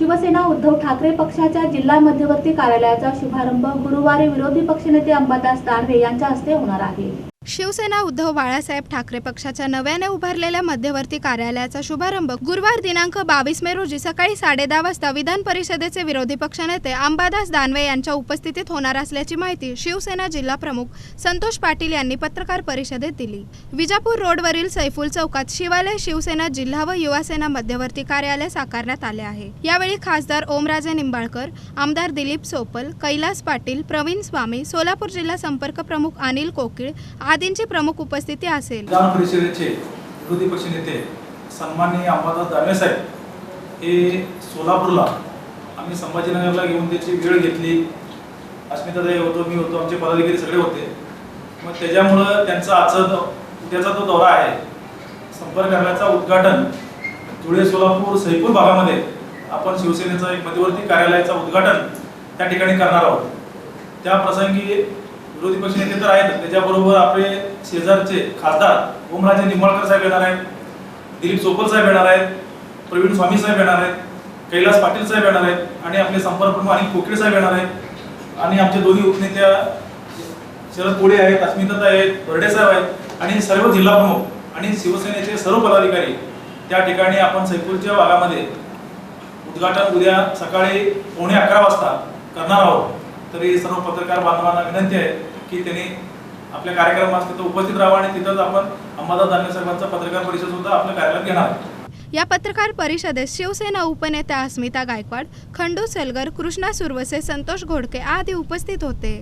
शिवसेना उद्धव ठाकरे पक्षाच्या जिल्हा मध्यवर्ती कार्यालयाचा शुभारंभ गुरुवारी विरोधी पक्षनेते अंबादास दानवे यांच्या हस्ते होणार आहे. शिवसेना उद्धव बाळासाहेब ठाकरे पक्षाच्या नव्याने उभारलेल्या मध्यवर्ती कार्यालयाचा शुभारंभ गुरुवार दिनांक बावीस मे रोजी सकाळी साडेदहा वाजता विधान परिषदेचे विरोधी पक्षनेते अंबादास दानवे यांच्या उपस्थितीत होणार असल्याची माहिती शिवसेना जिल्हा प्रमुख संतोष पाटील यांनी पत्रकार परिषदेत दिली. विजापूर रोडवरील सैफुल चौकात शिवालय शिवसेना जिल्हा व युवासेना मध्यवर्ती कार्यालय साकारण्यात आले आहे. यावेळी खासदार ओमराजे निंबाळकर आमदार दिलीप सोपल कैलास पाटील प्रवीण स्वामी सोलापूर जिल्हा संपर्क प्रमुख अनिल कोकिळ आदींची प्रमुख उपस्थिती असेल. विधान परिषदेचे विरोधी पक्षनेते सन्माननीय अंबादास दानवे साहेब हे सोलापूरला आम्ही संभाजीनगरला घेऊन त्याची वेळ घेतली. अस्मिताताई होतो मी होतो आमचे पदाधिकारी सगळे होते. मग त्याच्यामुळं त्यांचा आजचा उद्याचा तो दौरा आहे संपर्क करण्याचा उद्घाटन धुळे सोलापूर सैपूर भागामध्ये आपण शिवसेनेचं एक मध्यवर्ती कार्यालयाचं उद्घाटन त्या ठिकाणी करणार आहोत. त्या प्रसंगी विरोधी पक्षनेते तर आहेत. त्याच्याबरोबर आपले शेजारचे खासदार ओमराजे निंबाळकर साहेब येणार आहेत. दिलीप सोपल साहेब येणार आहेत. प्रवीण स्वामी साहेब येणार आहेत. कैलास पाटील साहेब येणार आहेत. आणि आपले संपर्क प्रमुख अनिल कोकिळ साहेब येणार आहेत. आणि आमचे दोन्ही उपनेत्या शरद कोळे आहेत अस्मिता आहेत बर्डे साहेब आहेत. आणि सर्व जिल्हा प्रमुख आणि शिवसेनेचे सर्व पदाधिकारी त्या ठिकाणी आपण सैपूरच्या भागामध्ये उद्घाटन उद्या सकाळी पावणे अकरा वाजता करणार आहोत. तरी सर्व पत्रकार बांधवांना विनंती आहे. की त्यांनी आपल्या कार्यक्रमास तिथं उपस्थित राहावं आणि तिथंच आपण अंबादास दानवे साहेबांचा पत्रकार परिषद सुद्धा आपल्या कार्यालयात घेणार या पत्रकार परिषदेत शिवसेना उपनेत्या अस्मिता गायकवाड खंडू सेलगर कृष्णा सुरवसे संतोष घोडके आदी उपस्थित होते.